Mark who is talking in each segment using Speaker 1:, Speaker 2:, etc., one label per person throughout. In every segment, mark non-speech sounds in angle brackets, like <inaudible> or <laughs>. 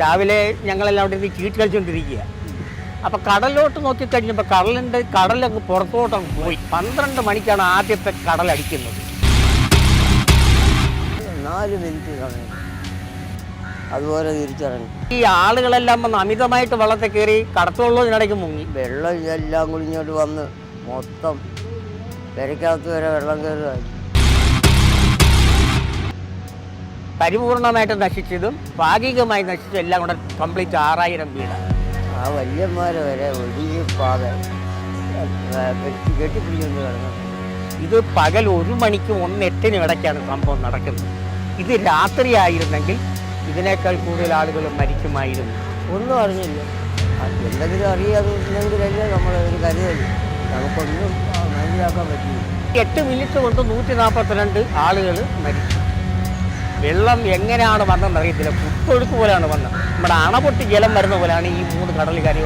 Speaker 1: രാവിലെ ഞങ്ങളെല്ലാം അവിടെ ഇരുന്ന് ചീട്ട് കളിച്ചുകൊണ്ടിരിക്കുക അപ്പോൾ കടലിലോട്ട് നോക്കിക്കഴിഞ്ഞപ്പോൾ കടലിന്റെ കടലങ്ങ് പുറത്തോട്ടങ്ങ് പോയി. പന്ത്രണ്ട് മണിക്കാണ് ആദ്യത്തെ കടലടിക്കുന്നത്
Speaker 2: നാല് മിനിറ്റ് സമയം. അതുപോലെ തിരിച്ചിറങ്ങി.
Speaker 1: ഈ ആളുകളെല്ലാം വന്ന് അമിതമായിട്ട് വള്ളത്തെ കയറി കടത്തുള്ളതിനിടയ്ക്ക് മുങ്ങി.
Speaker 2: വെള്ളം എല്ലാം കൂടി ഇങ്ങോട്ട് വന്ന് മൊത്തം പെരക്കകത്ത് വരെ വെള്ളം കയറുകയായി
Speaker 1: പരിപൂർണമായിട്ട് നശിച്ചതും ഭാഗികമായി നശിച്ചതും എല്ലാം കൂടെ കംപ്ലീറ്റ് ആറായിരം വീട്
Speaker 2: ആ വല്യന്മാർ വരെ ഒഴുകി പാത. കെട്ടി കെട്ടിപ്പിടിച്ചുകൊണ്ട് കിടന്നു
Speaker 1: ഇത് പകൽ ഒരു മണിക്കും ഒന്ന് എട്ടിനും ഇടയ്ക്കാണ് സംഭവം നടക്കുന്നത്. ഇത് രാത്രി ആയിരുന്നെങ്കിൽ ഇതിനേക്കാൾ കൂടുതൽ ആളുകൾ മരിക്കുമായിരുന്നു.
Speaker 2: ഒന്നും അറിഞ്ഞില്ല. എന്തെങ്കിലും അറിയാതെങ്കിലല്ലേ നമ്മളൊരു കരുതൽ നമുക്കൊന്നും മനസ്സിലാക്കാൻ പറ്റില്ല.
Speaker 1: എട്ട് മിനിറ്റ് കൊണ്ട് നൂറ്റി നാൽപ്പത്തിരണ്ട് ആളുകൾ മരിച്ചു. വെള്ളം എങ്ങനെയാണ് വന്നതെന്ന് അറിയത്തില്ല. കുത്തൊഴുക്ക് പോലെയാണ് വന്നത്. നമ്മുടെ അണപൊട്ടി ജലം വരുന്ന പോലെയാണ് ഈ മൂന്ന് കയറി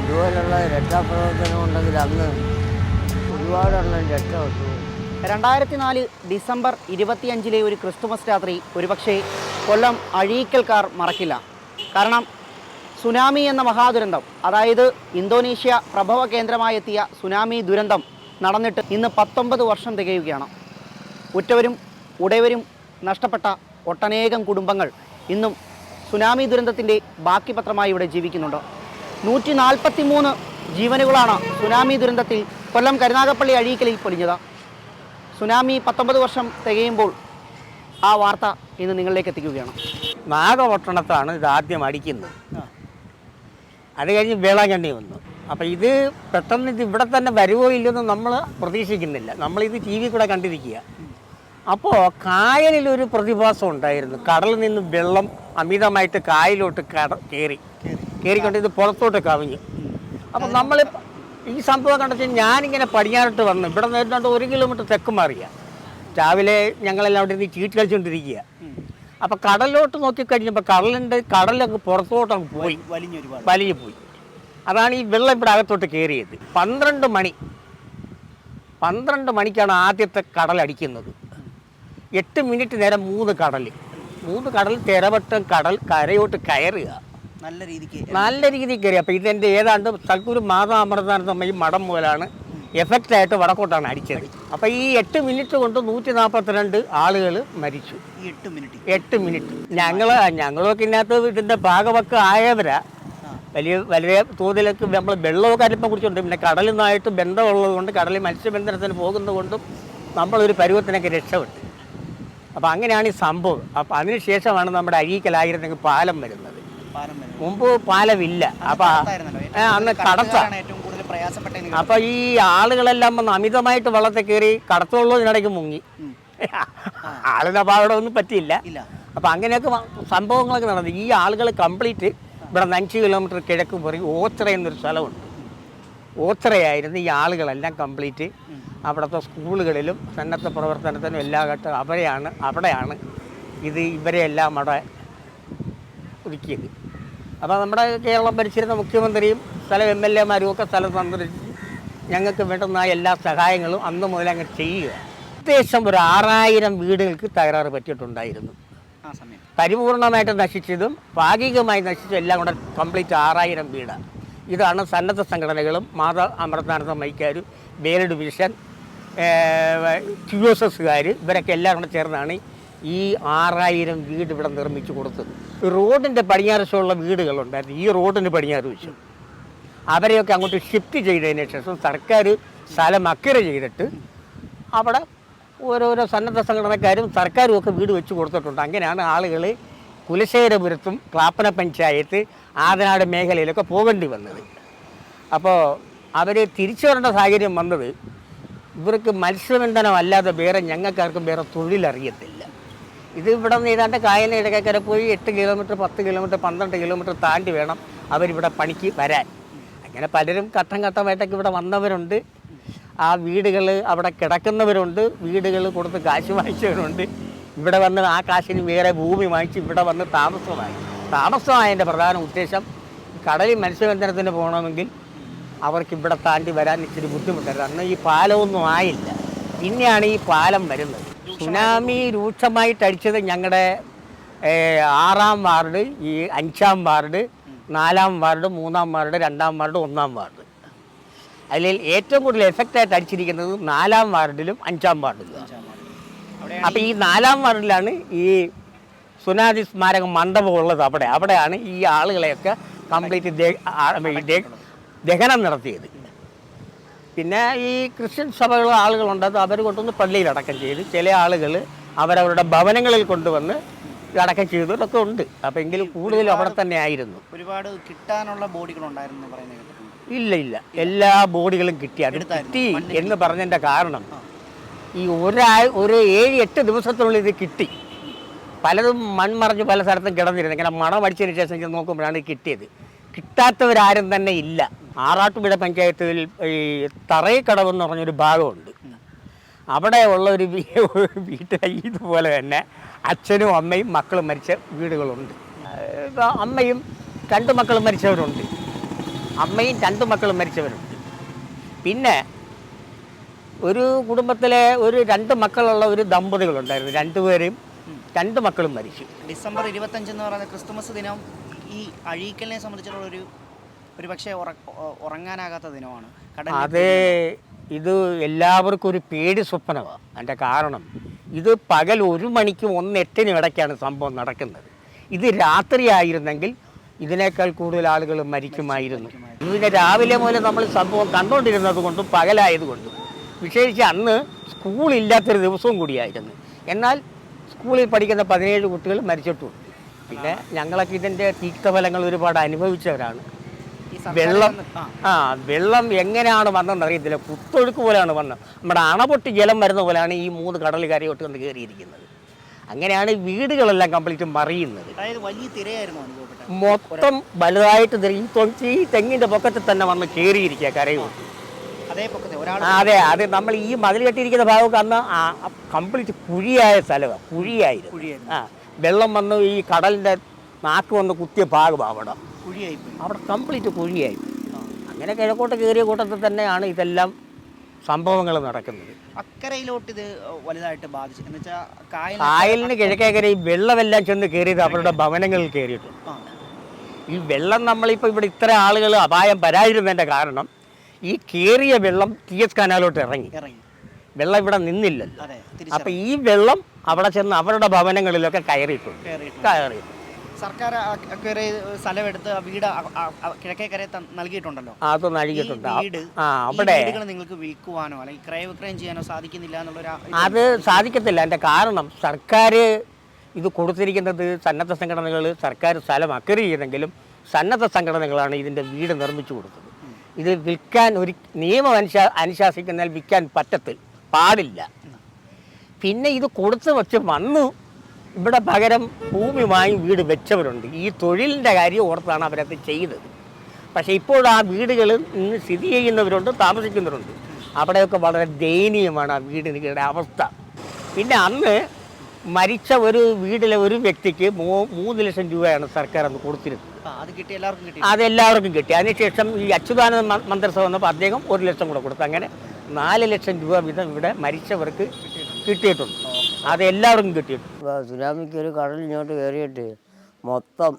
Speaker 2: ഇതുപോലുള്ള രക്ഷാപ്രവർത്തനം ഉണ്ടെങ്കിൽ അന്ന് ഒരുപാടെണ്ണം രക്ഷപ്പെട്ടു.
Speaker 3: രണ്ടായിരത്തി നാല് ഡിസംബർ ഇരുപത്തിയഞ്ചിലെ ഒരു ക്രിസ്തുമസ് രാത്രി ഒരുപക്ഷെ കൊല്ലം അഴീക്കൽക്കാർ മറക്കില്ല. കാരണം സുനാമി എന്ന മഹാദുരന്തം അതായത് ഇന്തോനേഷ്യ പ്രഭവ കേന്ദ്രമായെത്തിയ സുനാമി ദുരന്തം നടന്നിട്ട് ഇന്ന് പത്തൊമ്പത് വർഷം തികയുകയാണ്. ഉറ്റവരും ഉടയവരും നഷ്ടപ്പെട്ട ഒട്ടനേകം കുടുംബങ്ങൾ ഇന്നും സുനാമി ദുരന്തത്തിന്റെ ബാക്കി പത്രമായി ഇവിടെ ജീവിക്കുന്നുണ്ട്. നൂറ്റി നാൽപ്പത്തി മൂന്ന് ജീവനുകളാണ് സുനാമി ദുരന്തത്തിൽ കൊല്ലം കരുനാഗപ്പള്ളി അഴീക്കലിൽ പൊലിഞ്ഞത്. സുനാമി പത്തൊമ്പത് വർഷം തികയുമ്പോൾ ആ വാർത്ത ഇന്ന് നിങ്ങളിലേക്ക് എത്തിക്കുകയാണ്.
Speaker 1: നാഗപട്ടണത്താണ് ഇത് ആദ്യം അടിക്കുന്നത്. അത് കഴിഞ്ഞ് വേളാങ്കണ്ണി വന്നു. അപ്പം ഇത് പെട്ടെന്ന് ഇത് ഇവിടെ തന്നെ വരുമോ ഇല്ലെന്ന് നമ്മൾ പ്രതീക്ഷിക്കുന്നില്ല. നമ്മളിത് ടി വി കൂടെ കണ്ടിരിക്കുക. അപ്പോൾ കായലിൽ ഒരു പ്രതിഭാസം ഉണ്ടായിരുന്നു. കടലിൽ നിന്ന് വെള്ളം അമിതമായിട്ട് കായലിലോട്ട് കട കയറി കയറിക്കൊണ്ട് ഇത് പുറത്തോട്ട് കവിഞ്ഞു. അപ്പോൾ നമ്മൾ ഈ സംഭവം കണ്ടെച്ചാൽ ഞാനിങ്ങനെ പടിഞ്ഞാറോട്ട് വന്നു. ഇവിടെ നേരിട്ടുണ്ട് ഒരു കിലോമീറ്റർ തെക്ക് മാറിയ. രാവിലെ ഞങ്ങളെല്ലാം അവിടെ നിന്ന് ചീട്ട് കളിച്ചുകൊണ്ടിരിക്കുക അപ്പം കടലിലോട്ട് നോക്കിക്കഴിഞ്ഞപ്പോൾ കടലിന്റെ കടലങ്ങ് പുറത്തോട്ടങ്ങ് പോയി.
Speaker 3: വലിഞ്ഞു
Speaker 1: വലിഞ്ഞു പോയി. അതാണ് ഈ വെള്ളം ഇവിടെ അകത്തോട്ട് കയറിയത് പന്ത്രണ്ട് മണി. പന്ത്രണ്ട് മണിക്കാണ് ആദ്യത്തെ കടലടിക്കുന്നത് എട്ട് മിനിറ്റ് നേരം മൂന്ന് കടൽ. മൂന്ന് കടൽ തിരവട്ടം കടൽ കരയോട്ട് കയറുക.
Speaker 3: നല്ല രീതിക്ക്
Speaker 1: നല്ല രീതിയിൽ കയറി അപ്പോൾ ഇതെന്റെ ഏതാണ്ട് തൽക്കൂർ മാതാ അമൃതാനന്ദമ്മ ഈ മടം മുതലാണ് എഫക്റ്റ് ആയിട്ട് വടക്കോട്ടാണ് അടിച്ചത്. അപ്പോൾ ഈ എട്ട് മിനിറ്റ് കൊണ്ട് നൂറ്റി നാൽപ്പത്തിരണ്ട് ആളുകൾ മരിച്ചു.
Speaker 3: എട്ട് മിനിറ്റ്.
Speaker 1: എട്ട് മിനിറ്റ്. ഞങ്ങൾ ഞങ്ങളൊക്കെ ഇതിനകത്ത് ഇതിന്റെ ഭാഗമൊക്കെ ആയവരാ. വലിയ വലിയ തോതിലൊക്കെ നമ്മൾ വെള്ളമൊക്കെ അല്പം കുടിച്ചുണ്ട് പിന്നെ കടലിൽ നിന്നായിട്ട് ബന്ധമുള്ളത് കൊണ്ട് കടലിൽ മത്സ്യബന്ധനത്തിന് പോകുന്നത് കൊണ്ടും നമ്മളൊരു പരുവത്തിനൊക്കെ രക്ഷപ്പെട്ടു. അപ്പോൾ അങ്ങനെയാണ് ഈ സംഭവം. അപ്പോൾ അതിനുശേഷമാണ് നമ്മുടെ അഴീക്കലായിരുന്നെങ്കിൽ പാലം വരുന്നത്. മുമ്പ് പാലമില്ല.
Speaker 3: കടത്തായിരുന്നല്ലോ.
Speaker 1: അന്ന് കടത്ത അപ്പൊ ഈ ആളുകളെല്ലാം വന്ന് അമിതമായിട്ട് വള്ളത്തെ കയറി കടത്തുള്ളതിനിടയ്ക്ക് മുങ്ങി. <laughs> ആളിന് അവിടെ ഒന്നും പറ്റിയില്ല. അപ്പൊ അങ്ങനെയൊക്കെ സംഭവങ്ങളൊക്കെ നടന്നു. ഈ ആളുകൾ കംപ്ലീറ്റ് ഇവിടെ അഞ്ച് കിലോമീറ്റർ കിഴക്ക് പറയും ഓച്ചറ എന്നൊരു സ്ഥലമുണ്ട്. ഓച്ചറയായിരുന്നു ഈ ആളുകളെല്ലാം കംപ്ലീറ്റ്. അവിടുത്തെ സ്കൂളുകളിലും സന്നദ്ധ പ്രവർത്തനത്തിനും എല്ലാ ഘട്ടം അവരെയാണ് അവിടെയാണ് ഇത് ഇവരെയെല്ലാം അവിടെ ഒതുക്കിയത് അപ്പോൾ നമ്മുടെ കേരളം ഭരിച്ചിരുന്ന മുഖ്യമന്ത്രിയും സ്ഥല എം എൽ എമാരും ഒക്കെ സ്ഥലം സന്ദർശിച്ച് ഞങ്ങൾക്ക് വേണ്ടുന്ന എല്ലാ സഹായങ്ങളും അന്ന് മുതൽ അങ്ങ് ചെയ്യുക. ഏകദേശം ഒരു ആറായിരം വീടുകൾക്ക് തകരാറ് പറ്റിയിട്ടുണ്ടായിരുന്നു. പരിപൂർണമായിട്ട് നശിച്ചതും ഭാഗികമായി നശിച്ചതും എല്ലാം കൂടെ കംപ്ലീറ്റ് ആറായിരം വീടാണ്. ഇതാണ് സന്നദ്ധ സംഘടനകളും മാതാ അമൃതാനന്ദ മൈക്കാരും ബേൽ ഡിവിഷൻ ക്യു എസ് ഇവരൊക്കെ എല്ലാം കൂടെ ചേർന്നാണ് ഈ ആറായിരം വീട് ഇവിടെ നിർമ്മിച്ചു കൊടുത്തത്. റോഡിന്റെ പടിഞ്ഞാറ് വശമുള്ള വീടുകളുണ്ടായിരുന്നു. ഈ റോഡിന് പടിഞ്ഞാറ് വശം അവരെയൊക്കെ അങ്ങോട്ട് ഷിഫ്റ്റ് ചെയ്തതിന് ശേഷം സർക്കാർ സ്ഥലം അക്കിര ചെയ്തിട്ട് അവിടെ ഓരോരോ സന്നദ്ധ സംഘടനക്കാരും സർക്കാരും ഒക്കെ വീട് വെച്ച് കൊടുത്തിട്ടുണ്ട്. അങ്ങനെയാണ് ആളുകൾ കുലശേരപുരത്തും ക്ലാപ്പന പഞ്ചായത്ത് ആതനാട് മേഖലയിലൊക്കെ പോകേണ്ടി വന്നത്. അപ്പോൾ അവർ തിരിച്ചു വരേണ്ട സാഹചര്യം വന്നത് ഇവർക്ക് മത്സ്യബന്ധനം അല്ലാതെ വേറെ ഞങ്ങൾക്കാർക്കും വേറെ തൊഴിലറിയത്തില്ല. ഇത് ഇവിടെ നിന്ന് ഏതാണ്ട് കായലിന് ഇടയ്ക്കര പോയി എട്ട് കിലോമീറ്റർ പത്ത് കിലോമീറ്റർ പന്ത്രണ്ട് കിലോമീറ്റർ താണ്ടി വേണം അവരിവിടെ പണിക്ക് വരാൻ. അങ്ങനെ പലരും ഘട്ടം ഘട്ടമായിട്ടൊക്കെ ഇവിടെ വന്നവരുണ്ട്. ആ വീടുകൾ അവിടെ കിടക്കുന്നവരുണ്ട്. വീടുകൾ കൊടുത്ത് കാശ് വാങ്ങിച്ചവരുണ്ട്. ഇവിടെ വന്ന് ആ കാശിന് വേറെ ഭൂമി വാങ്ങിച്ച് ഇവിടെ വന്ന് താമസമായി. താമസമായതിന്റെ പ്രധാന ഉദ്ദേശം കടലിൽ മത്സ്യബന്ധനത്തിന് പോകണമെങ്കിൽ അവർക്ക് ഇവിടെ താണ്ടി വരാൻ ഇച്ചിരി ബുദ്ധിമുട്ടായിരുന്നു. അന്ന് ഈ പാലമൊന്നും ആയില്ല. പിന്നെയാണ് ഈ പാലം വരുന്നത്. സുനാമി രൂക്ഷമായിട്ട് അടിച്ചത് ഞങ്ങളുടെ ആറാം വാർഡ് ഈ അഞ്ചാം വാർഡ് നാലാം വാർഡ് മൂന്നാം വാർഡ് രണ്ടാം വാർഡ് ഒന്നാം വാർഡ്. അതിൽ ഏറ്റവും കൂടുതൽ എഫക്റ്റായിട്ട് അടിച്ചിരിക്കുന്നത് നാലാം വാർഡിലും അഞ്ചാം വാർഡിലും അപ്പോൾ ഈ നാലാം വാർഡിലാണ് ഈ സുനാദി സ്മാരക മണ്ഡപം ഉള്ളത് അവിടെ. അവിടെയാണ് ഈ ആളുകളെയൊക്കെ കംപ്ലീറ്റ് ദഹനം നടത്തിയത്. പിന്നെ ഈ ക്രിസ്ത്യൻ സഭകൾ ആളുകളുണ്ട് അത് അവർ കൊണ്ടുവന്ന് പള്ളിയിൽ അടക്കം ചെയ്ത് ചില ആളുകൾ അവരവരുടെ ഭവനങ്ങളിൽ കൊണ്ടുവന്ന് അടക്കം ചെയ്തതൊക്കെ ഉണ്ട്. അപ്പം എങ്കിലും കൂടുതലും അവിടെ തന്നെ ആയിരുന്നു.
Speaker 3: ഒരുപാട് കിട്ടാനുള്ള പറയുന്നത്
Speaker 1: ഇല്ല ഇല്ല. എല്ലാ ബോഡികളും കിട്ടി. അത് കിട്ടി എന്ന് പറഞ്ഞതിന്റെ കാരണം ഈ ഒരാ ഒരു ഏഴ് എട്ട് ദിവസത്തിനുള്ളിൽ ഇത് കിട്ടി. പലതും മൺമറഞ്ഞ് പല സ്ഥലത്തും കിടന്നിരുന്നു. ഇങ്ങനെ മണം അടിച്ചതിന് ശേഷം നോക്കുമ്പോഴാണ് കിട്ടിയത്. കിട്ടാത്തവരാരും തന്നെ ഇല്ല. ആറാട്ടുപുഴ പഞ്ചായത്തിൽ ഈ തറയിക്കടവ് എന്ന് പറഞ്ഞൊരു ഭാഗമുണ്ട്. അവിടെ ഉള്ള ഒരു വീട്ടിൽ ഇതുപോലെ തന്നെ അച്ഛനും അമ്മയും മക്കളും മരിച്ച വീടുകളുണ്ട്. അമ്മയും രണ്ട് മക്കളും മരിച്ചവരുണ്ട്. അമ്മയും രണ്ട് മക്കളും മരിച്ചവരുണ്ട്. പിന്നെ ഒരു കുടുംബത്തിലെ ഒരു രണ്ട് മക്കളുള്ള ഒരു ദമ്പതികളുണ്ടായിരുന്നു. രണ്ടുപേരെയും രണ്ട് മക്കളും മരിച്ചു.
Speaker 3: ഡിസംബർ ഇരുപത്തഞ്ച് എന്ന് പറയുന്ന ക്രിസ്തുമസ് ദിനം ഈ അഴീക്കലിനെ സംബന്ധിച്ചുള്ള ഒരു ഒരു പക്ഷേ ഉറങ്ങാനാകാത്ത ദിനമാണ്.
Speaker 1: അതെ ഇത് എല്ലാവർക്കും ഒരു പേടി സ്വപ്നമാണ് അതിന്റെ കാരണം ഇത് പകൽ ഒരു മണിക്കും ഒന്ന് എട്ടിനും ഇടയ്ക്കാണ് സംഭവം നടക്കുന്നത്. ഇത് രാത്രിയായിരുന്നെങ്കിൽ ഇതിനേക്കാൾ കൂടുതൽ ആളുകൾ മരിക്കുമായിരുന്നു. ഇതിനെ രാവിലെ മുതൽ നമ്മൾ സംഭവം കണ്ടുകൊണ്ടിരുന്നത് കൊണ്ടും പകലായതുകൊണ്ടും വിശേഷിച്ച് അന്ന് സ്കൂളില്ലാത്തൊരു ദിവസവും കൂടിയായിരുന്നു. എന്നാൽ സ്കൂളിൽ പഠിക്കുന്ന പതിനേഴ് കുട്ടികൾ മരിച്ചിട്ടുമുണ്ട് പിന്നെ ഞങ്ങളൊക്കെ ഇതിന്റെ തീക്തഫലങ്ങൾ ഒരുപാട് അനുഭവിച്ചവരാണ്. വെള്ളം
Speaker 3: ആ,
Speaker 1: വെള്ളം എങ്ങനെയാണ് വന്നതെന്ന് അറിയത്തില്ല. കുത്തൊഴുക്ക് പോലെയാണ് വന്നത് നമ്മുടെ അണപൊട്ടി ജലം വരുന്ന പോലെയാണ് ഈ മൂന്ന് കടൽ കരയോട്ട് വന്ന് കയറിയിരിക്കുന്നത്. അങ്ങനെയാണ് വീടുകളെല്ലാം കംപ്ലീറ്റ് മറിയുന്നത്. മൊത്തം വലുതായിട്ട് ഈ ഈ തെങ്ങിന്റെ പൊക്കത്തിൽ തന്നെ വന്ന് കയറിയിരിക്കുക കരയോട്ട്
Speaker 3: അതെ
Speaker 1: അതെ നമ്മൾ ഈ മതിൽ കെട്ടിയിരിക്കുന്ന ഭാഗമൊക്കെ അന്ന് കംപ്ലീറ്റ് കുഴിയായ സ്ഥലമാണ് കുഴിയായിരുന്നു. ആ വെള്ളം വന്ന് ഈ കടലിന്റെ നാക്ക് വന്ന് കുത്തിയ ഭാഗമാണ് അവിടെ. അവിടെ കംപ്ലീറ്റ് കുഴിയായി. അങ്ങനെ കിഴക്കോട്ട് കയറിയ കൂട്ടത്തിൽ തന്നെയാണ് ഇതെല്ലാം സംഭവങ്ങൾ നടക്കുന്നത്.
Speaker 3: അക്കരയിലോട്ട് ഇത് വലുതായിട്ട് ബാധിച്ചു. എന്ന് വെച്ചാൽ
Speaker 1: കായലിന് കിഴക്കേക്കര ഈ വെള്ളമെല്ലാം ചെന്ന് കയറിയത് അവരുടെ ഭവനങ്ങളിൽ
Speaker 3: കയറിയിട്ടു
Speaker 1: ഈ വെള്ളം നമ്മളിപ്പോൾ ഇവിടെ ഇത്ര ആളുകൾ അപായം വരാതിരുന്നതിന്റെ കാരണം ഈ കയറിയ വെള്ളം ടി എസ് കനാലോട്ട് ഇറങ്ങി.
Speaker 3: ഇറങ്ങി.
Speaker 1: വെള്ളം ഇവിടെ നിന്നില്ലല്ലോ. അപ്പം ഈ വെള്ളം അവിടെ ചെന്ന് അവരുടെ ഭവനങ്ങളിലൊക്കെ കയറിയിട്ടുണ്ട്.
Speaker 3: കയറിയിട്ടുണ്ട്. സർക്കാർ സ്ഥലമെടുത്ത് വീട് കിഴക്കേക്കരെ നൽകിയിട്ടുണ്ടല്ലോ.
Speaker 1: അത്
Speaker 3: ഈ
Speaker 1: ആ- അവിടെ
Speaker 3: നിങ്ങൾക്ക് വിൽക്കുവാനോ അല്ലെങ്കിൽ ക്രയവിക്രയം ചെയ്യാനോ സാധിക്കുന്നില്ല എന്നുള്ളൊരു
Speaker 1: അത് സാധിക്കത്തില്ല. എന്റെ കാരണം സർക്കാർ ഇത് കൊടുത്തിരിക്കുന്നത് സന്നദ്ധ സംഘടനകൾ സർക്കാർ സ്ഥലം അക്വയർ ചെയ്തെങ്കിലും സന്നദ്ധ സംഘടനകളാണ് ഇതിന്റെ വീട് നിർമ്മിച്ചു കൊടുത്തത്. ഇത് വിൽക്കാൻ ഒരു നിയമം അനുശാ അനുശാസിക്കുന്നതിൽ വിൽക്കാൻ പറ്റത്തില്ല. പാടില്ല. പിന്നെ ഇത് കൊടുത്തു വെച്ച് വന്നു ഇവിടെ പകരം ഭൂമി വാങ്ങി വീട് വെച്ചവരുണ്ട്. ഈ തൊഴിലിന്റെ കാര്യം ഓർത്താണ് അവരത് ചെയ്തത്. പക്ഷേ ഇപ്പോൾ ആ വീടുകൾ ഇന്ന് സ്ഥിതി ചെയ്യുന്നവരുണ്ട് താമസിക്കുന്നവരുണ്ട്. അവിടെയൊക്കെ വളരെ ദയനീയമാണ് ആ വീടിന്റെ അവസ്ഥ. പിന്നെ അന്ന് മരിച്ച ഒരു വീട്ടിലെ ഒരു വ്യക്തിക്ക് മൂ മൂന്ന് ലക്ഷം രൂപയാണ് സർക്കാർ അന്ന് കൊടുത്തിരുന്നത്.
Speaker 3: അത് എല്ലാവർക്കും കിട്ടി.
Speaker 1: അതെല്ലാവർക്കും കിട്ടി. അതിനുശേഷം ഈ അച്യുതാനന്ദ മന്ത്രിസഭ വന്നപ്പോൾ അദ്ദേഹം ഒരു ലക്ഷം കൂടെ കൊടുത്തു. അങ്ങനെ നാല് ലക്ഷം രൂപ വീതം ഇവിടെ മരിച്ചവർക്ക് കിട്ടിയിട്ടുണ്ട്. അത് എല്ലാവർക്കും കിട്ടിയിട്ടുണ്ട്.
Speaker 2: സുനാമിക്ക് ഒരു കടൽ ഇങ്ങോട്ട് കയറിയിട്ട് മൊത്തം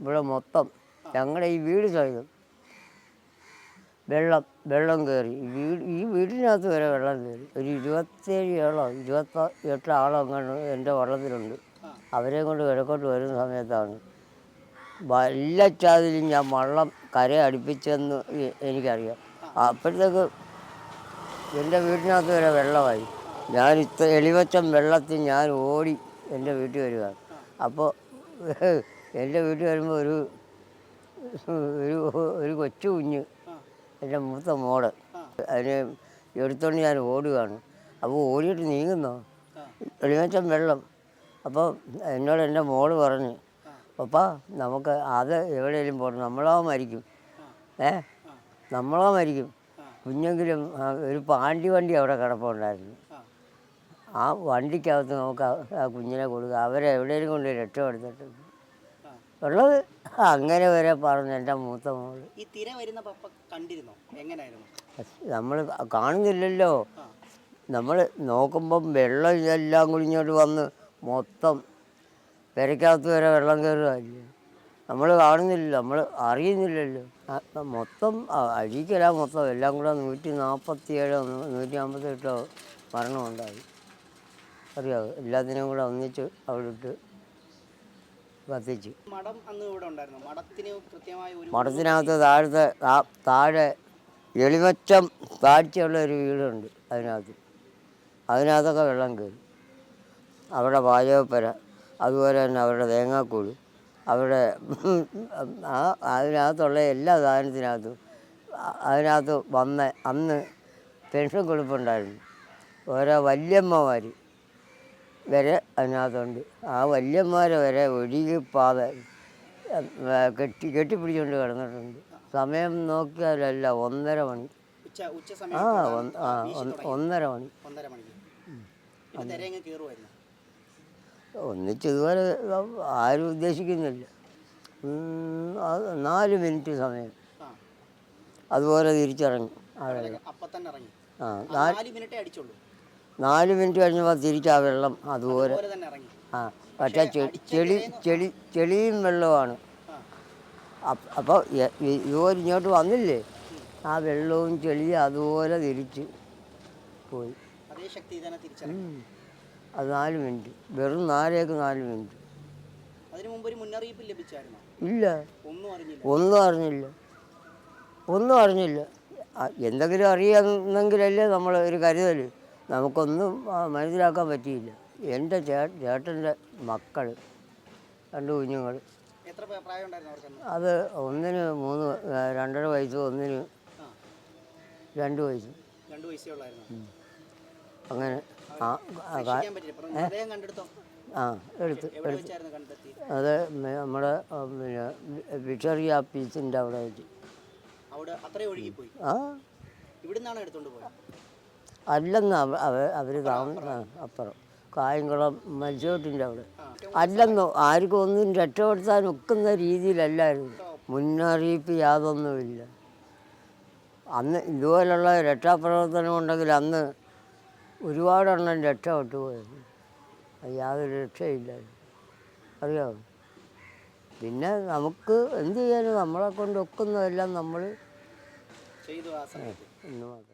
Speaker 2: ഇവിടെ മൊത്തം ഞങ്ങളുടെ ഈ വീട് സഹിതം വെള്ളം വെള്ളം കയറി. ഈ വീട് ഈ വീടിനകത്ത് വരെ വെള്ളം കയറി. ഒരു ഇരുപത്തേഴ് ഏഴോ ഇരുപത്തി എട്ട് ആളോ അങ്ങനെ എന്റെ വള്ളത്തിലുണ്ട്. അവരെ കൊണ്ട് കിഴക്കോട്ട് വരുന്ന സമയത്താണ്. എല്ലാ ചാതിലും ഞാൻ വള്ളം കര അടുപ്പിച്ചെന്ന് എനിക്കറിയാം. അപ്പോഴത്തേക്ക് എന്റെ വീടിനകത്ത് വരെ വെള്ളമായി. ഞാൻ ഇത്ര എളിവറ്റം വെള്ളത്തിൽ ഞാൻ ഓടി എന്റെ വീട്ടിൽ വരികയാണ് അപ്പോൾ എന്റെ വീട്ടിൽ വരുമ്പോൾ ഒരു ഒരു ഒരു കൊച്ചു കുഞ്ഞ് എന്റെ മൂത്ത മോൾ അതിനെ എടുത്തോണ്ട് ഞാൻ ഓടുകയാണ്. അപ്പോൾ ഓടിയിട്ട് നീങ്ങുന്നോ? എളിവറ്റം വെള്ളം. അപ്പോൾ എന്നോട് എന്റെ മോൾ പറഞ്ഞ് പപ്പാ നമുക്ക് അത് എവിടെയെങ്കിലും പോകണം നമ്മളാ മരിക്കും. ഏ? നമ്മളാ മരിക്കും. കുഞ്ഞെങ്കിലും ആ, ഒരു പാണ്ടി വണ്ടി അവിടെ കിടപ്പുണ്ടായിരുന്നു. ആ. വണ്ടിക്കകത്ത് നമുക്ക് ആ- ആ കുഞ്ഞിനെ കൊടുക്കുക. അവരെ എവിടെയെങ്കിലും കൊണ്ട് രക്ഷപ്പെടുത്തിട്ട് ഉള്ളത് അങ്ങനെ വരെ പറഞ്ഞു എന്റെ മൂത്ത മോൾ.
Speaker 3: ഈ തിര വരുന്ന പപ്പ കണ്ടിരുന്നോ? എങ്ങനെയായിരുന്നു
Speaker 2: നമ്മൾ കാണുന്നില്ലല്ലോ. നമ്മൾ നോക്കുമ്പം വെള്ളം ഇതെല്ലാം കൂടി ഇങ്ങോട്ട് വന്ന് മൊത്തം പെരയ്ക്കകത്ത് വരെ വെള്ളം കയറുകയല്ലേ നമ്മൾ കാണുന്നില്ല നമ്മൾ അറിയുന്നില്ലല്ലോ. മൊത്തം അഴീക്കല മൊത്തം. എല്ലാം കൂടെ നൂറ്റി നാൽപ്പത്തിയേഴോ നൂറ്റി അമ്പത്തെട്ടോ മരണമുണ്ടായി അറിയാമോ എല്ലാത്തിനും കൂടെ ഒന്നിച്ച് അവിടെ ഇട്ട് കത്തിച്ചു മഠത്തിനകത്ത് താഴത്തെ താഴെ എളിമറ്റം താഴ്ചയുള്ള ഒരു വീടുണ്ട് അതിനകത്ത്. അതിനകത്തൊക്കെ വെള്ളം കയറി. അവിടെ പാചകപ്പര അതുപോലെ തന്നെ അവരുടെ തേങ്ങാക്കൂട്. അവിടെ ആ അതിനകത്തുള്ള എല്ലാ സാധനത്തിനകത്തും അതിനകത്ത് വന്ന അന്ന് പെൻഷൻ കൊടുപ്പുണ്ടായിരുന്നു. ഓരോ വല്യമ്മമാർ വരെ അതിനകത്തുണ്ട്. ആ വല്യന്മാരെ വരെ ഒഴുകി പാത കെട്ടി കെട്ടിപ്പിടിച്ചുകൊണ്ട് കിടന്നിട്ടുണ്ട്. സമയം നോക്കിയാലല്ല ഒന്നര മണി. ആ ഒന്നര മണി.
Speaker 3: ഒന്നര മണി
Speaker 2: ഒന്നിച്ച് ഇതുപോലെ ആരും ഉദ്ദേശിക്കുന്നില്ല. നാല് മിനിറ്റ് സമയം. അതുപോലെ തിരിച്ചിറങ്ങി ആ നാല്
Speaker 3: മിനിറ്റേ
Speaker 2: കഴിഞ്ഞപ്പോൾ തിരിച്ച് ആ വെള്ളം അതുപോലെ. ആ പക്ഷേ ചെളി ചെളി ചെളിയും വെള്ളമാണ് അപ്പോൾ ഇതുപോലെ ഇങ്ങോട്ട് വന്നില്ലേ? ആ വെള്ളവും ചെളിയും അതുപോലെ തിരിച്ച് പോയി.
Speaker 3: അതേ ശക്തി തന്നെ തിരിച്ചിറങ്ങി.
Speaker 2: ഉം. അത് നാല് മിനിറ്റ്. വെറും നാലേക്ക് നാല് മിനിറ്റ്.
Speaker 3: അതിനു മുമ്പ് ഒരു മുന്നറിയിപ്പ് ലഭിച്ചായിരുന്നു?
Speaker 2: ഇല്ല.
Speaker 3: ഒന്നും അറിഞ്ഞില്ല.
Speaker 2: ഒന്നും അറിഞ്ഞില്ല. ഒന്നും അറിഞ്ഞില്ല. എന്തെങ്കിലും അറിയാമെന്നെങ്കിലല്ലേ നമ്മൾ ഒരു കരുതൽ നമുക്കൊന്നും മനസ്സിലാക്കാൻ പറ്റിയില്ല. എന്റെ ചേ ചേട്ടന്റെ മക്കൾ രണ്ട് കുഞ്ഞുങ്ങൾ അത് ഒന്നിന് മൂന്ന് രണ്ടര വയസ്സ് ഒന്നിന് രണ്ട് വയസ്സ്.
Speaker 3: രണ്ട് വയസ്സേ ഉള്ളായിരുന്നു.
Speaker 2: അങ്ങനെ ആ ആ, എടുത്ത് അത് നമ്മുടെ പിന്നെ വിഷറി ആപ്പീസിന്റെ അവിടെ വെച്ച്. ആ. അല്ലെന്ന് അവർ അവ- അവർ അപ്പുറം. കായംകുളം മത്സ്യത്തിന്റെ അവിടെ. അല്ലെന്നോ ആർക്കും ഒന്നും രക്ഷപ്പെടുത്താൻ ഒക്കുന്ന രീതിയിലല്ലായിരുന്നു. മുന്നറിയിപ്പ് യാതൊന്നുമില്ല. അന്ന് ഇതുപോലുള്ള രക്ഷാപ്രവർത്തനം ഉണ്ടെങ്കിൽ അന്ന് ഒരുപാടെണ്ണം രക്ഷപ്പെട്ടു പോയത് അത് യാതൊരു രക്ഷയില്ലായിരുന്നു അറിയാമോ പിന്നെ നമുക്ക് എന്ത് ചെയ്യാനും? നമ്മളെ കൊണ്ട് ഒക്കുന്നതെല്ലാം നമ്മൾ എന്ന് മാത്രം.